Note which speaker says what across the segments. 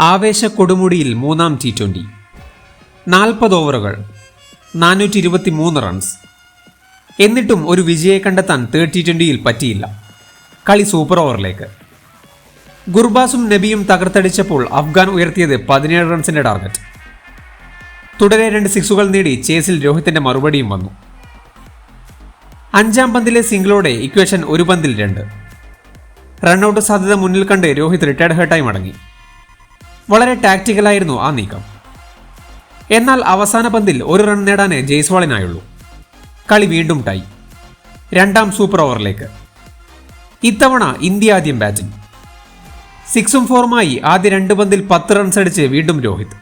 Speaker 1: ആവേശ കൊടുമുടിയിൽ മൂന്നാം T twenty നാൽപ്പത് ഓവറുകൾ നാനൂറ്റി ഇരുപത്തി മൂന്ന് റൺസ് എന്നിട്ടും ഒരു വിജയെ കണ്ടെത്താൻ തേർഡ് ടി ട്വന്റിയിൽ പറ്റിയില്ല. കളി സൂപ്പർ ഓവറിലേക്ക് ഗുർബാസും നബിയും തകർത്തടിച്ചപ്പോൾ അഫ്ഗാൻ ഉയർത്തിയത് പതിനേഴ് റൺസിന്റെ ടാർഗറ്റ് തുടരെ രണ്ട് സിക്സുകൾ നേടി ചേസിൽ രോഹിത്തിന്റെ മറുപടിയും വന്നു. അഞ്ചാം പന്തിലെ സിംഗിളോടെ ഇക്വേഷൻ ഒരു പന്തിൽ രണ്ട്. റണ്ണൌട്ട് സാധ്യത മുന്നിൽ കണ്ട് രോഹിത് റിട്ടയർഡ് ഹേർട്ടായി മടങ്ങി. വളരെ ടാക്റ്റിക്കലായിരുന്നു ആ നീക്കം. എന്നാൽ അവസാന പന്തിൽ ഒരു റൺ നേടാനേ ജയ്സ്വാളിനായുള്ളൂ. കളി വീണ്ടും ടൈ രണ്ടാം സൂപ്പർ ഓവറിലേക്ക് ഇത്തവണ ഇന്ത്യ ആദ്യം ബാറ്റിംഗ് സിക്സും ഫോറുമായി ആദ്യ രണ്ട് പന്തിൽ പത്ത് റൺസ് അടിച്ച് വീണ്ടും രോഹിത്.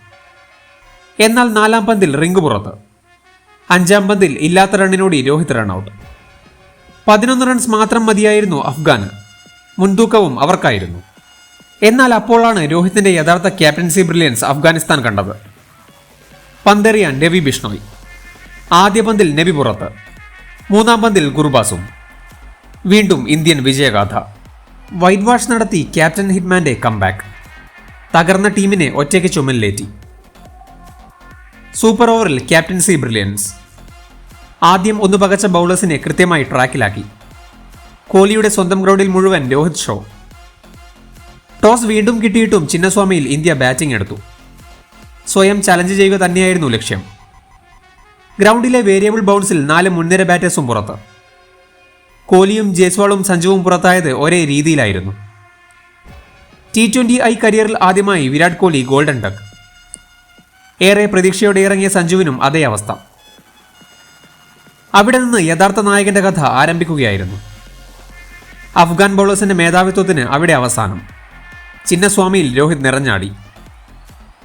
Speaker 1: എന്നാൽ നാലാം പന്തിൽ റിങ്ക് പുറത്ത്. അഞ്ചാം പന്തിൽ ഇല്ലാത്ത റണ്ണിനോടി രോഹിത് റൺഔട്ട് പതിനൊന്ന് റൺസ് മാത്രം മതിയായിരുന്നു അഫ്ഗാന്. മുൻതൂക്കവും അവർക്കായിരുന്നു. എന്നാൽ അപ്പോഴാണ് രോഹിത്തിന്റെ യഥാർത്ഥ ക്യാപ്റ്റൻസി ബ്രില്യൻസ് അഫ്ഗാനിസ്ഥാൻ കണ്ടത്. പന്തെറിയാൻ നബി ബിഷ്ണോയ്. ആദ്യ പന്തിൽ നബി പുറത്ത്. മൂന്നാം പന്തിൽ ഗുർബാസും വീണ്ടും ഇന്ത്യൻ വിജയഗാഥ. വൈറ്റ് വാഷ് നടത്തി ക്യാപ്റ്റൻ ഹിറ്റ്മാന്റെ കംബാക്ക്. തകർന്ന ടീമിനെ ഒറ്റയ്ക്ക് ചുമലിലേറ്റി. സൂപ്പർ ഓവറിൽ ക്യാപ്റ്റൻസി ബ്രില്യൻസ്. ആദ്യം ഒന്ന് പകച്ച ബൗളേഴ്സിനെ കൃത്യമായി ട്രാക്കിലാക്കി. കോഹ്ലിയുടെ സ്വന്തം ഗ്രൗണ്ടിൽ മുഴുവൻ രോഹിത് ഷോ. ടോസ് വീണ്ടും കിട്ടിയിട്ടും ചിന്നസ്വാമിയിൽ ഇന്ത്യ ബാറ്റിംഗ് എടുത്തു. സ്വയം ചലഞ്ച് ചെയ്യുക തന്നെയായിരുന്നു ലക്ഷ്യം. ഗ്രൗണ്ടിലെ വേരിയബിൾ ബൗൺസിൽ നാല് മുൻനിര ബാറ്റേഴ്സും പുറത്ത്. കോഹ്ലിയും ജയ്സ്വാളും സഞ്ജുവും പുറത്തായത് ഒരേ രീതിയിലായിരുന്നു. ടി ട്വന്റി ഐ കരിയറിൽ ആദ്യമായി വിരാട് കോഹ്ലി ഗോൾഡൻ ഡക്ക് ഏറെ പ്രതീക്ഷയോടെ ഇറങ്ങിയ സഞ്ജുവിനും അതേ അവസ്ഥ. അവിടെ നിന്ന് യഥാർത്ഥ നായകന്റെ കഥ ആരംഭിക്കുകയായിരുന്നു. അഫ്ഗാൻ ബൗളേഴ്സിന്റെ മേധാവിത്വത്തിന് അവിടെ അവസാനം. ചിന്നസ്വാമിയിൽ രോഹിത് നിറഞ്ഞാടി.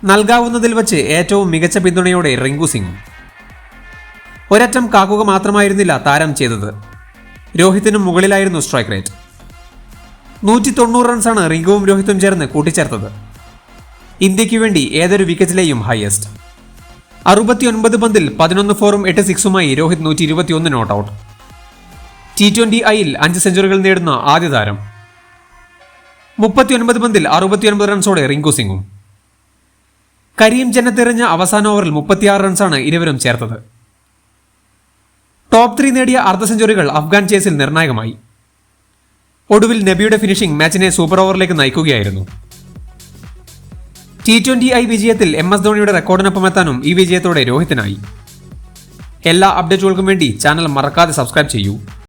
Speaker 1: നൽകാവുന്നതിൽ വച്ച് ഏറ്റവും മികച്ച പിന്തുണയോടെ റിങ്കു സിംഗ്. ഒരറ്റം കാക്കുക മാത്രമായിരുന്നില്ല താരം ചെയ്തത്. രോഹിത്തിനും മുകളിലായിരുന്നു സ്ട്രൈക്ക് റേറ്റ്. നൂറ്റി തൊണ്ണൂറ് റൺസാണ് റിങ്കുവും രോഹിത്തും ചേർന്ന് കൂട്ടിച്ചേർത്തത്. ഇന്ത്യയ്ക്ക് വേണ്ടി ഏതൊരു വിക്കറ്റിലെയും ഹയസ്റ്റ് അറുപത്തിയൊൻപത് പന്തിൽ പതിനൊന്ന് ഫോറും എട്ട് സിക്സുമായി രോഹിത് നൂറ്റി ഇരുപത്തിയൊന്ന് നോട്ട് ഔട്ട് ടി ട്വന്റി ഐയിൽ അഞ്ച് സെഞ്ചുറികൾ നേടുന്ന ആദ്യ താരം. മുപ്പത്തിയൊൻപത് പന്തിൽ അറുപത്തിയൊൻപത് റൺസോടെ റിങ്കു സിംഗും. കരീം ജന്നത്തെറിഞ്ഞ അവസാന ഓവറിൽ മുപ്പത്തിയാറ് റൺസാണ് ഇരുവരും ചേർത്തത്. ടോപ്പ് ത്രീ നേടിയ അർദ്ധ സെഞ്ചുറികൾ അഫ്ഗാൻ ചേസിൽ നിർണായകമായി. ഒടുവിൽ നബിയുടെ ഫിനിഷിംഗ് മാച്ചിനെ സൂപ്പർ ഓവറിലേക്ക് നയിക്കുകയായിരുന്നു. ടി ട്വന്റി ഐ വിജയത്തിൽ എം എസ് ധോണിയുടെ റെക്കോർഡിനൊപ്പം എത്താനും ഈ വിജയത്തോടെ രോഹിതനായി. എല്ലാ അപ്ഡേറ്റുകൾക്കും വേണ്ടി ചാനൽ മറക്കാതെ സബ്സ്ക്രൈബ് ചെയ്യൂ.